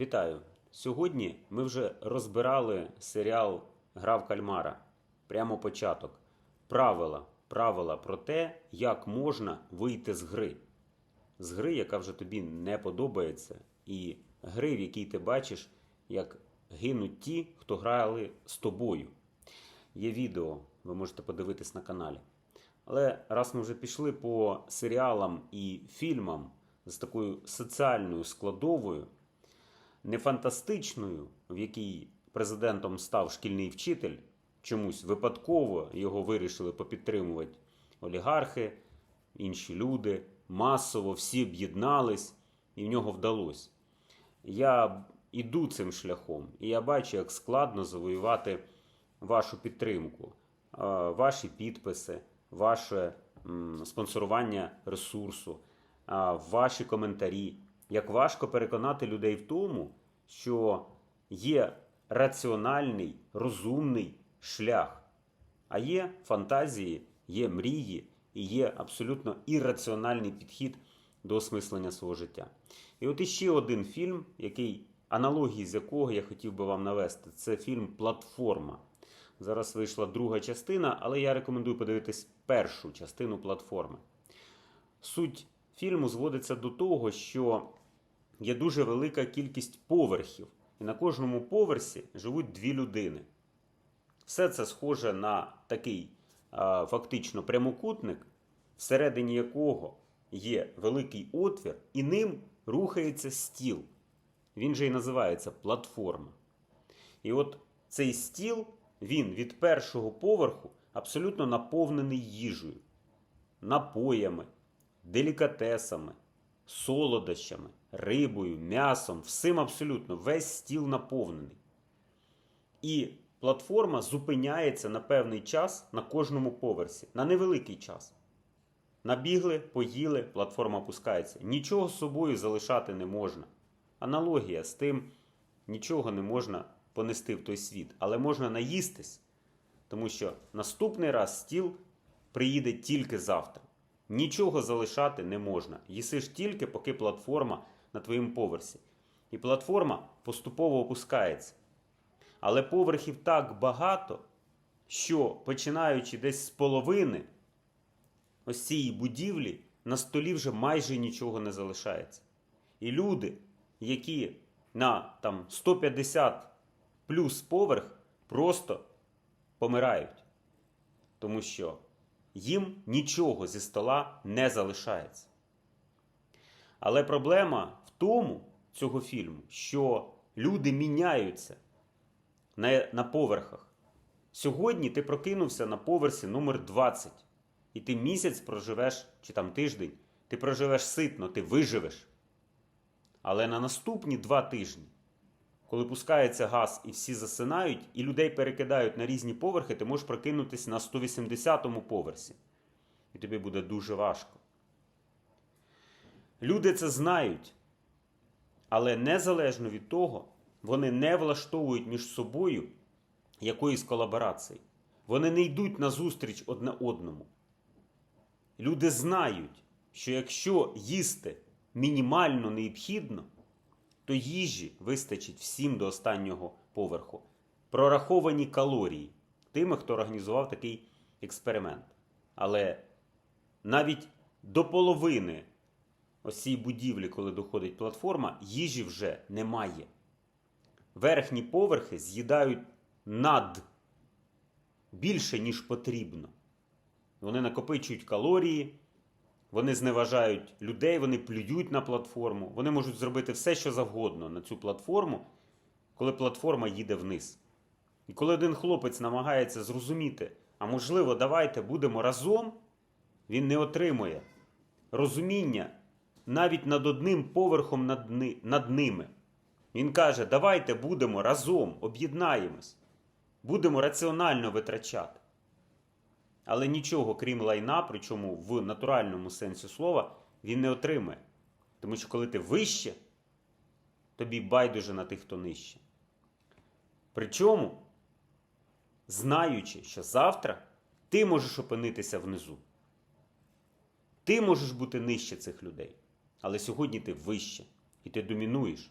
Вітаю! Сьогодні ми вже розбирали серіал Гра в кальмара. Прямо початок. Правила. Правила про те, як можна вийти з гри. З гри, яка вже тобі не подобається, і гри, в якій ти бачиш, як гинуть ті, хто грали з тобою. Є відео, ви можете подивитись на каналі. Але раз ми вже пішли по серіалам і фільмам з такою соціальною складовою, не фантастичною, в якій президентом став шкільний вчитель, чомусь випадково його вирішили попідтримувати олігархи, інші люди, масово всі об'єднались, і в нього вдалося. Я іду цим шляхом, і я бачу, як складно завоювати вашу підтримку, ваші підписи, ваше спонсорування ресурсу, ваші коментарі. Як важко переконати людей в тому, що є раціональний, розумний шлях, а є фантазії, є мрії і є абсолютно ірраціональний підхід до осмислення свого життя. І от іще один фільм, який аналогії з якого я хотів би вам навести, це фільм Платформа. Зараз вийшла друга частина, але я рекомендую подивитись першу частину платформи. Суть фільму зводиться до того, що є дуже велика кількість поверхів, і на кожному поверсі живуть дві людини. Все це схоже на такий фактично прямокутник, всередині якого є великий отвір, і ним рухається стіл. Він же і називається платформа. І от цей стіл, він від першого поверху абсолютно наповнений їжею, напоями, делікатесами, солодощами, рибою, м'ясом, всім абсолютно, весь стіл наповнений. І платформа зупиняється на певний час на кожному поверсі, на невеликий час. Набігли, поїли, платформа опускається. Нічого з собою залишати не можна. Аналогія з тим, нічого не можна понести в той світ, але можна наїстись, тому що наступний раз стіл приїде тільки завтра. Нічого залишати не можна. Їсиш тільки, поки платформа на твоєму поверсі. І платформа поступово опускається. Але поверхів так багато, що починаючи десь з половини ось цієї будівлі, на столі вже майже нічого не залишається. І люди, які на там 150 плюс поверх, просто помирають. Тому що їм нічого зі стола не залишається. Але проблема в тому цього фільму, що люди міняються на, на поверхах. Сьогодні ти прокинувся на поверсі номер 20, і ти місяць проживеш, чи там тиждень, ти проживеш ситно, ти виживеш. Але на наступні два тижні, коли пускається газ і всі засинають, і людей перекидають на різні поверхи, ти можеш прокинутися на 180-му поверсі. І тобі буде дуже важко. Люди це знають, але незалежно від того, вони не влаштовують між собою якоїсь колаборації. Вони не йдуть на зустріч одне одному. Люди знають, що якщо їсти мінімально необхідно, то їжі вистачить всім до останнього поверху. Прораховані калорії тими, хто організував такий експеримент. Але навіть до половини ось будівлі, коли доходить платформа, їжі вже немає. Верхні поверхи з'їдають над більше, ніж потрібно. Вони накопичують калорії, вони зневажають людей, вони плюють на платформу, вони можуть зробити все, що завгодно на цю платформу, коли платформа їде вниз. І коли один хлопець намагається зрозуміти, а можливо, давайте будемо разом, він не отримує розуміння навіть над одним поверхом над, ни- над ними. Він каже: давайте будемо разом, об'єднаємось, будемо раціонально витрачати. Але нічого, крім лайна, причому в натуральному сенсі слова, він не отримає. Тому що коли ти вище, тобі байдуже на тих, хто нижче. Причому, знаючи, що завтра ти можеш опинитися внизу. Ти можеш бути нижче цих людей. Але сьогодні ти вище і ти домінуєш.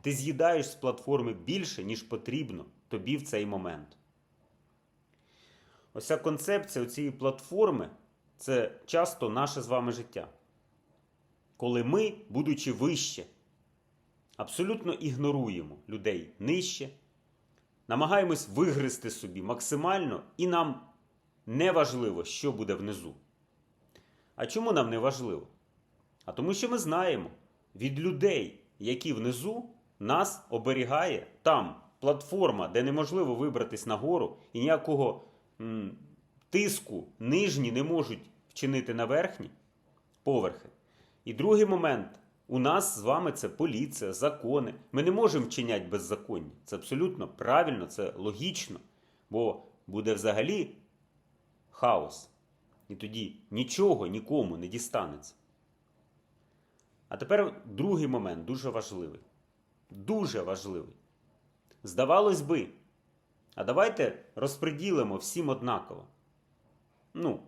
Ти з'їдаєш з платформи більше, ніж потрібно тобі в цей момент. Ось ця концепція цієї платформи це часто наше з вами життя. Коли ми, будучи вище, абсолютно ігноруємо людей нижче, намагаємось вигризти собі максимально, і нам не важливо, що буде внизу. А чому нам не важливо? А тому, що ми знаємо від людей, які внизу нас оберігає там платформа, де неможливо вибратись нагору, і ніякого тиску нижні не можуть вчинити на верхні поверхи. І другий момент. У нас з вами це поліція, закони. Ми не можемо вчиняти беззаконня. Це абсолютно правильно, це логічно. Бо буде взагалі хаос. І тоді нічого нікому не дістанеться. А тепер другий момент дуже важливий. Дуже важливий. Здавалось би, а давайте розподілимо всім однаково. Ну,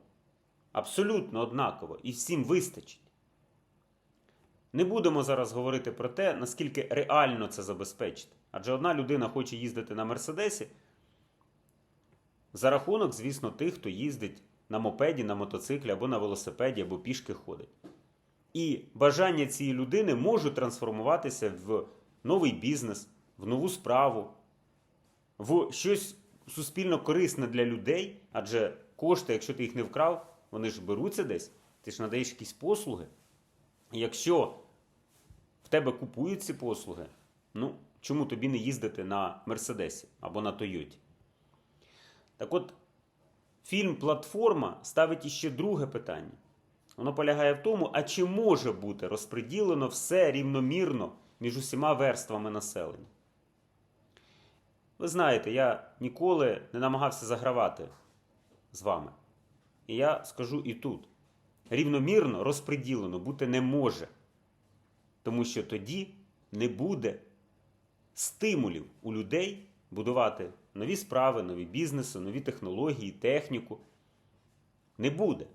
абсолютно однаково. І всім вистачить. Не будемо зараз говорити про те, наскільки реально це забезпечити. Адже одна людина хоче їздити на Мерседесі за рахунок, звісно, тих, хто їздить на мопеді, на мотоциклі або на велосипеді, або пішки ходить. І бажання цієї людини можуть трансформуватися в новий бізнес, в нову справу, в щось суспільно корисне для людей, адже кошти, якщо ти їх не вкрав, вони ж беруться десь, ти ж надаєш якісь послуги. Якщо в тебе купують ці послуги, ну чому тобі не їздити на Мерседесі або на Тойоті? Так от, фільм Платформа ставить іще друге питання. Воно полягає в тому, а чи може бути розподілено все рівномірно між усіма верствами населення? Ви знаєте, я ніколи не намагався загравати з вами. І я скажу і тут: рівномірно розподілено бути не може. Тому що тоді не буде стимулів у людей будувати нові справи, нові бізнеси, нові технології, техніку. Не буде.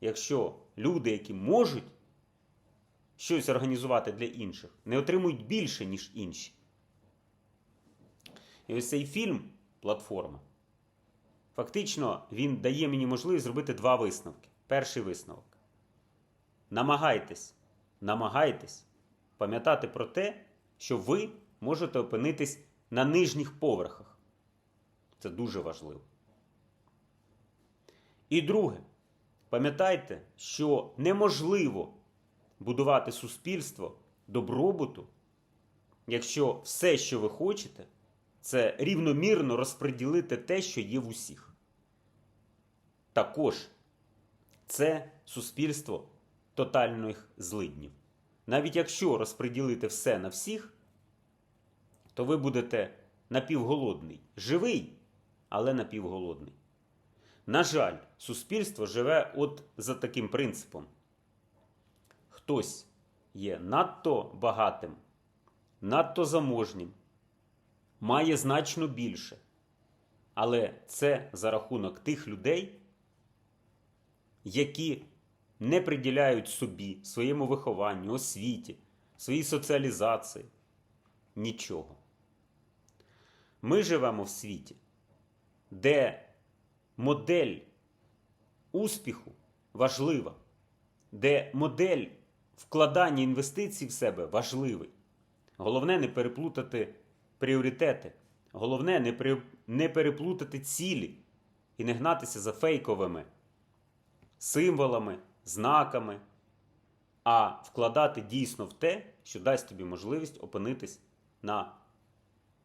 Якщо люди, які можуть щось організувати для інших, не отримують більше, ніж інші. І ось цей фільм Платформа. Фактично, він дає мені можливість зробити два висновки. Перший висновок. Намагайтесь, намагайтесь пам'ятати про те, що ви можете опинитись на нижніх поверхах. Це дуже важливо. І друге, пам'ятайте, що неможливо будувати суспільство добробуту, якщо все, що ви хочете, це рівномірно розподілити те, що є в усіх. Також це суспільство тотальних злиднів. Навіть якщо розподілити все на всіх, то ви будете напівголодний. Живий, але напівголодний. На жаль, суспільство живе от за таким принципом. Хтось є надто багатим, надто заможнім, має значно більше. Але це за рахунок тих людей, які не приділяють собі, своєму вихованню, освіті, своїй соціалізації нічого. Ми живемо в світі, де модель успіху важлива, де модель вкладання інвестицій в себе важливий. Головне не переплутати пріоритети. Головне не, при... не переплутати цілі і не гнатися за фейковими символами, знаками, а вкладати дійсно в те, що дасть тобі можливість опинитись на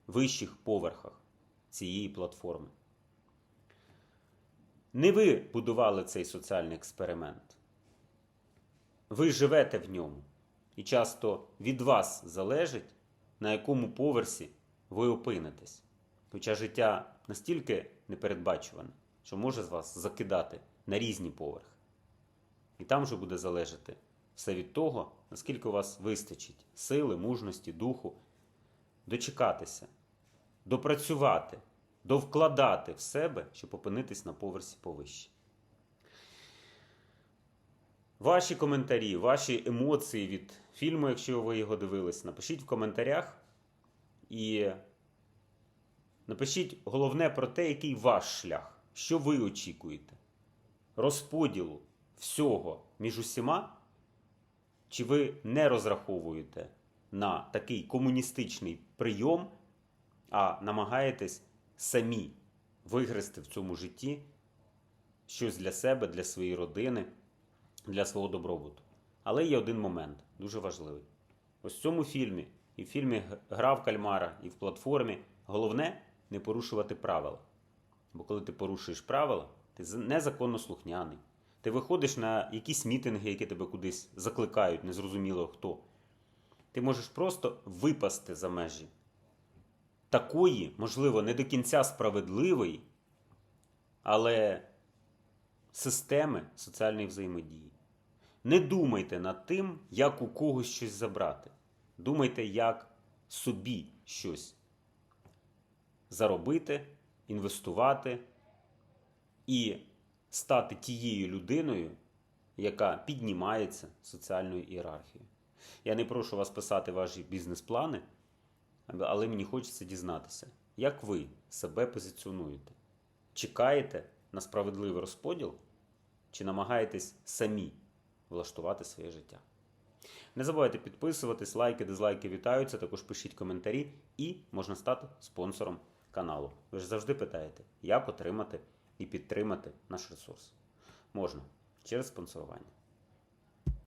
вищих поверхах цієї платформи. Не ви будували цей соціальний експеримент. Ви живете в ньому. І часто від вас залежить, на якому поверсі ви опинитесь. Хоча життя настільки непередбачуване, що може з вас закидати на різні поверхи. І там вже буде залежати все від того, наскільки у вас вистачить сили, мужності, духу, дочекатися, допрацювати, довкладати в себе, щоб опинитись на поверсі повище. Ваші коментарі, ваші емоції від фільму, якщо ви його дивились, напишіть в коментарях. І напишіть головне про те, який ваш шлях, що ви очікуєте. Розподілу всього між усіма, чи ви не розраховуєте на такий комуністичний прийом, а намагаєтесь самі вигрести в цьому житті щось для себе, для своєї родини, для свого добробуту. Але є один момент, дуже важливий. Ось в цьому фільмі, і в фільмі Гра в кальмара, і в платформі головне не порушувати правила. Бо коли ти порушуєш правила, ти незаконно слухняний. Ти виходиш на якісь мітинги, які тебе кудись закликають, незрозуміло хто. Ти можеш просто випасти за межі такої, можливо, не до кінця справедливої, але системи соціальної взаємодії. Не думайте над тим, як у когось щось забрати. Думайте, як собі щось заробити, інвестувати і стати тією людиною, яка піднімається соціальною ієрархією. Я не прошу вас писати ваші бізнес-плани, але мені хочеться дізнатися, як ви себе позиціонуєте. Чекаєте на справедливий розподіл чи намагаєтесь самі влаштувати своє життя? Не забувайте підписуватись, лайки, дизлайки вітаються, також пишіть коментарі і можна стати спонсором каналу. Ви ж завжди питаєте, як отримати і підтримати наш ресурс. Можна через спонсорування.